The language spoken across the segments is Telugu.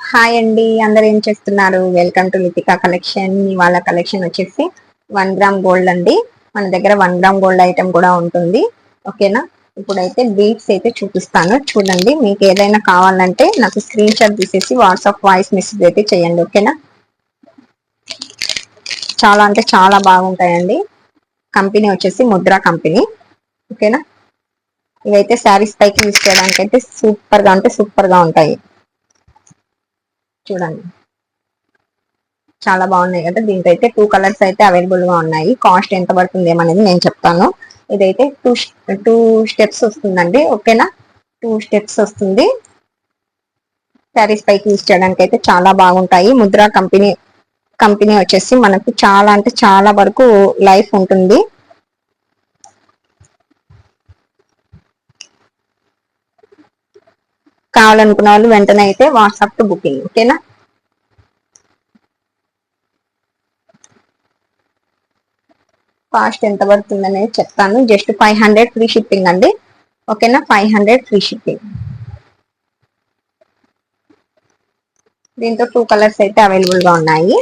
హాయ్ అండి. అందరు ఏం చేస్తున్నారు? వెల్కమ్ టు లితికా కలెక్షన్ ఇవాళ కలెక్షన్ వచ్చేసి వన్ గ్రామ్ గోల్డ్ అండి. మన దగ్గర వన్ గ్రామ్ గోల్డ్ ఐటమ్ కూడా ఉంటుంది. ఓకేనా ఇప్పుడైతే బీట్స్ అయితే చూపిస్తాను. చూడండి మీకు ఏదైనా కావాలంటే నాకు స్క్రీన్ షాట్ తీసేసి వాట్సాప్ వాయిస్ మెసేజ్ అయితే చేయండి. ఓకేనా చాలా అంటే చాలా బాగుంటాయండి. కంపెనీ వచ్చేసి ముద్రా కంపెనీ ఓకేనా ఇవైతే శారీస్ పైకి యూస్ చేయడానికి అయితే సూపర్గా అంటే సూపర్గా ఉంటాయి. చూడండి. చాలా బాగున్నాయి కదా. దీంట్లో అయితే టూ కలర్స్ అయితే అవైలబుల్గా ఉన్నాయి. కాస్ట్ ఎంత పడుతుంది ఏమనేది నేను చెప్తాను. ఇదైతే టూ టూ స్టెప్స్ వస్తుందండి. ఓకేనా? టూ స్టెప్స్ వస్తుంది. శారీస్ పైకి యూజ్ చేయడానికి అయితే చాలా బాగుంటాయి. ముద్ర కంపెనీ కంపెనీ వచ్చేసి మనకు చాలా అంటే చాలా వరకు లైఫ్ ఉంటుంది. రావాలనుకున్న వాళ్ళు వెంటనే అయితే వాట్సాప్ టు బుకింగ్ ఓకేనా? కాస్ట్ ఎంత పడుతుంది అనేది చెప్తాను. Just five hundred free shipping అండి. ఓకేనా? ఫైవ్ హండ్రెడ్ ఫ్రీ షిప్పింగ్ దీంతో టూ కలర్స్ అయితే అవైలబుల్గా ఉన్నాయి.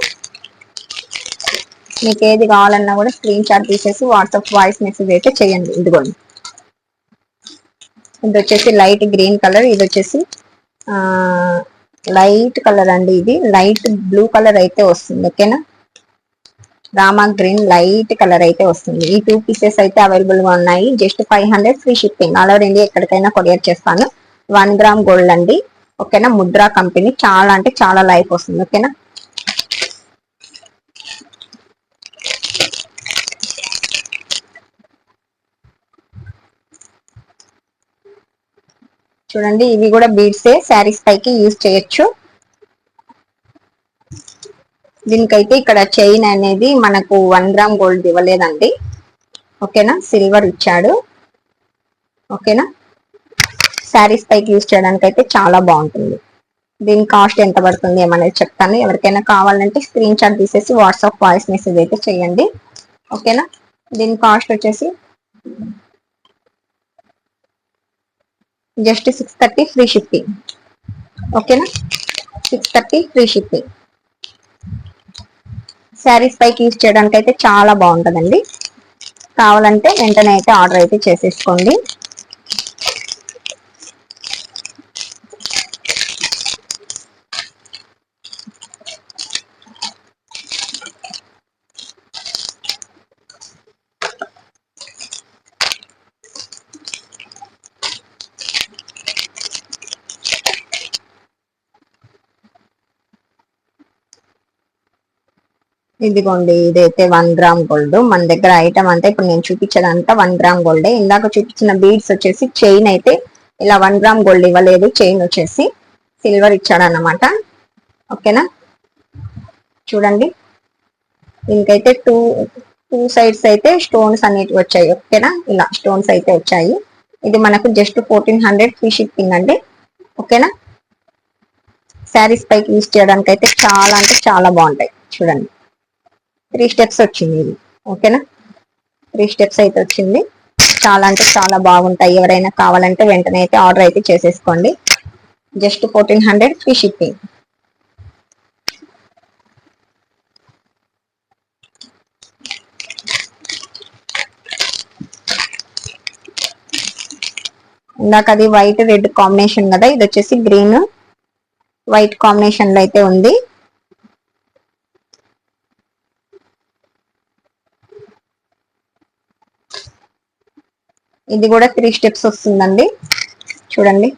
మీకు ఏది కావాలన్నా కూడా స్క్రీన్ షాట్ తీసేసి వాట్సాప్ వాయిస్ మెసేజ్ అయితే చేయండి. ఇదిగోండి. ఇది వచ్చేసి లైట్ గ్రీన్ కలర్ ఇది వచ్చేసి లైట్ కలర్ అండి ఇది. లైట్ బ్లూ కలర్ అయితే వస్తుంది. ఓకేనా రామా గ్రీన్ లైట్ కలర్ అయితే వస్తుంది. ఈ టూ పీసెస్ అయితే అవైలబుల్గా ఉన్నాయి. Just five hundred free shipping. All over India ఎక్కడికైనా కొరియర్ చేస్తాను. వన్ గ్రామ్ గోల్డ్ అండి. ఓకేనా ముద్రా కంపెనీ చాలా అంటే చాలా లైఫ్ వస్తుంది. ఓకేనా చూడండి ఇవి కూడా బీడ్సే శారీస్ పైకి యూజ్ చేయొచ్చు. దీనికైతే ఇక్కడ చైన్ అనేది మనకు వన్ గ్రామ్ గోల్డ్ ఇవ్వలేదండి. ఓకేనా? సిల్వర్ ఇచ్చాడు. ఓకేనా? శారీస్ పైకి యూజ్ చేయడానికి అయితే చాలా బాగుంటుంది. దీని కాస్ట్ ఎంత పడుతుంది ఏమనేది చెప్తాను. ఎవరికైనా కావాలంటే స్క్రీన్ షాట్ తీసేసి వాట్సాప్ వాయిస్ మెసేజ్ అయితే చేయండి. ఓకేనా? దీని కాస్ట్ వచ్చేసి just six thirty free shipping. ఓకేనా? Six thirty free shipping. Saris పైకి యూజ్ చేయడానికి అయితే చాలా బాగుంటుందండి. కావాలంటే వెంటనే అయితే ఆర్డర్ అయితే చేసేసుకోండి. ఇదిగోండి ఇదైతే వన్ గ్రామ్ గోల్డ్ మన దగ్గర ఐటమ్ అంతా ఇప్పుడు నేను చూపించదంతా వన్ గ్రామ్ గోల్డ్ ఇందాక చూపించిన బీడ్స్ వచ్చేసి చైన్ అయితే ఇలా వన్ గ్రామ్ గోల్డ్ ఇవ్వలేదు. చైన్ వచ్చేసి సిల్వర్ ఇచ్చాడనమాట ఓకేనా? చూడండి. దీనికైతే టూ టూ సైడ్స్ అయితే స్టోన్స్ అనేటివి వచ్చాయి. ఓకేనా? ఇలా స్టోన్స్ అయితే వచ్చాయి. ఇది మనకు just fourteen hundred free shipping అండి. ఓకేనా? శారీస్ పైకి యూస్ చేయడానికి అయితే చాలా అంటే చాలా బాగుంటాయి. చూడండి. త్రీ స్టెప్స్ వచ్చింది ఇది. ఓకేనా? త్రీ స్టెప్స్ అయితే వచ్చింది. చాలా అంటే చాలా బాగుంటాయి. ఎవరైనా కావాలంటే వెంటనే అయితే ఆర్డర్ అయితే చేసేసుకోండి. Just fourteen hundred free shipping ఇందాక అది వైట్ రెడ్ కాంబినేషన్ కదా? ఇది వచ్చేసి గ్రీన్ వైట్ కాంబినేషన్లో అయితే ఉంది. ఇది కూడా త్రీ స్టెప్స్ వస్తుందండి. చూడండి.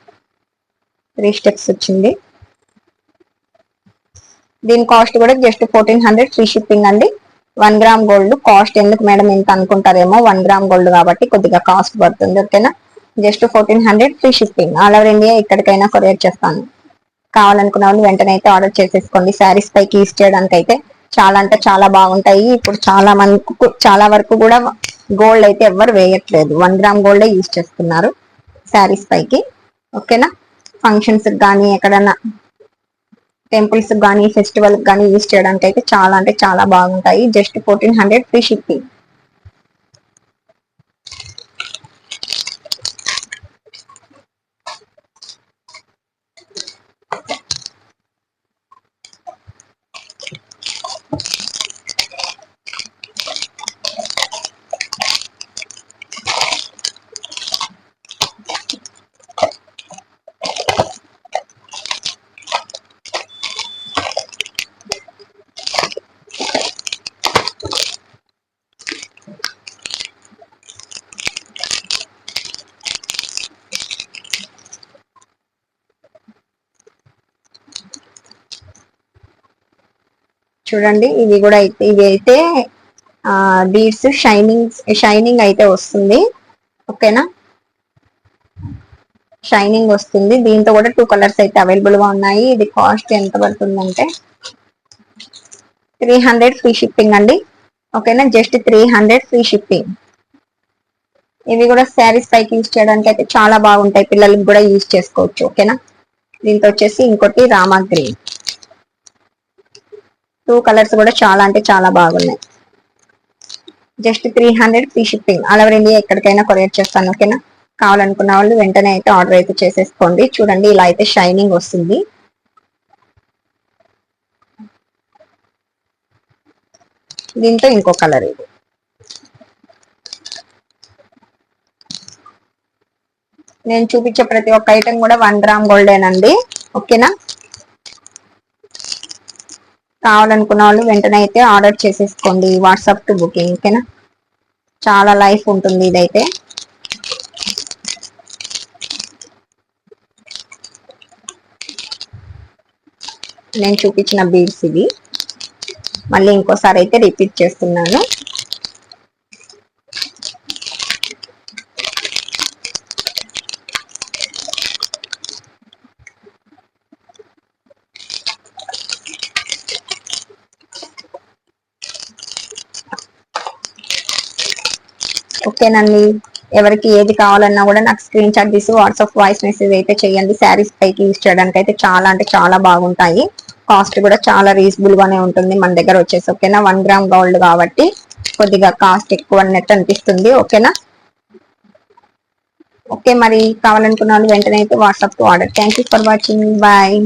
త్రీ స్టెప్స్ వచ్చింది. దీని కాస్ట్ కూడా just fourteen hundred free shipping అండి. వన్ గ్రామ్ గోల్డ్ కాస్ట్ ఎందుకు మేడం ఇంత అనుకుంటారేమో? వన్ గ్రామ్ గోల్డ్ కాబట్టి కొద్దిగా కాస్ట్ పడుతుంది ఓకేనా just fourteen hundred free shipping all over India ఎక్కడికైనా కొరియర్ చేస్తాను. కావాలనుకున్న వాళ్ళు వెంటనే అయితే ఆర్డర్ చేసేసుకోండి. శారీస్ పైకి యూస్ చేయడానికి అయితే చాలా అంటే చాలా బాగుంటాయి. ఇప్పుడు చాలా మంది చాలా వరకు కూడా గోల్డ్ అయితే ఎవరు వేయట్లేదు. వన్ గ్రామ్ గోల్డే యూస్ చేస్తున్నారు శారీస్ పైకి. ఓకేనా ఫంక్షన్స్ కానీ ఎక్కడన్నా టెంపుల్స్ కానీ ఫెస్టివల్ కానీ యూస్ చేయడానికి అయితే చాలా అంటే చాలా బాగుంటాయి. Just fourteen hundred free shipping చూడండి. ఇది కూడా అయితే ఇవి అయితే బీడ్స్ షైనింగ్ షైనింగ్ అయితే వస్తుంది. ఓకేనా? షైనింగ్ వస్తుంది. దీంతో కూడా టూ కలర్స్ అయితే అవైలబుల్గా ఉన్నాయి. ఇది కాస్ట్ ఎంత పడుతుందంటే త్రీ హండ్రెడ్ ఫ్రీ షిప్పింగ్ అండి. ఓకేనా? Just three hundred free shipping ఇవి కూడా శారీస్ పైకి యూజ్ చేయడానికి అయితే చాలా బాగుంటాయి. పిల్లలకి కూడా యూజ్ చేసుకోవచ్చు. ఓకేనా? దీంతో వచ్చేసి ఇంకోటి రామా గ్రీన్. టూ కలర్స్ కూడా చాలా అంటే చాలా బాగున్నాయి. Just three hundred free shipping. అలా ఇండియా ఎక్కడికైనా కొరియర్ చేస్తాను ఓకేనా? కావాలనుకున్న వాళ్ళు వెంటనే అయితే ఆర్డర్ అయితే చేసేసుకోండి. చూడండి ఇలా అయితే షైనింగ్ వస్తుంది. దీంతో ఇంకో కలర్ ఇది. నేను చూపించే ప్రతి ఒక్క ఐటెం కూడా వన్ గ్రామ్ గోల్డేనండి ఓకేనా? కావాలనుకున్న వాళ్ళు వెంటనే అయితే ఆర్డర్ చేసేసుకోండి వాట్సాప్ టు బుకింగ్ ఓకేనా? చాలా లైఫ్ ఉంటుంది ఇదైతే. నేను చూపించిన బీడ్స్ ఇవి. మళ్ళీ ఇంకోసారి అయితే రిపీట్ చేస్తున్నాను. ఓకేనండి. ఎవరికి ఏది కావాలన్నా కూడా నాకు స్క్రీన్ షాట్ తీసి వాట్సాప్ వాయిస్ మెసేజ్ అయితే చేయండి. శారీస్ పైకి యూజ్ చేయడానికి అయితే చాలా అంటే చాలా బాగుంటాయి. కాస్ట్ కూడా చాలా రీజనబుల్ గానే ఉంటుంది మన దగ్గర వచ్చేసి ఓకేనా? వన్ గ్రామ్ గోల్డ్ కాబట్టి కొద్దిగా కాస్ట్ ఎక్కువ అన్నట్టు అనిపిస్తుంది ఓకేనా? ఓకే మరి కావాలనుకున్న వాళ్ళు వెంటనే అయితే WhatsApp order thank for watching bye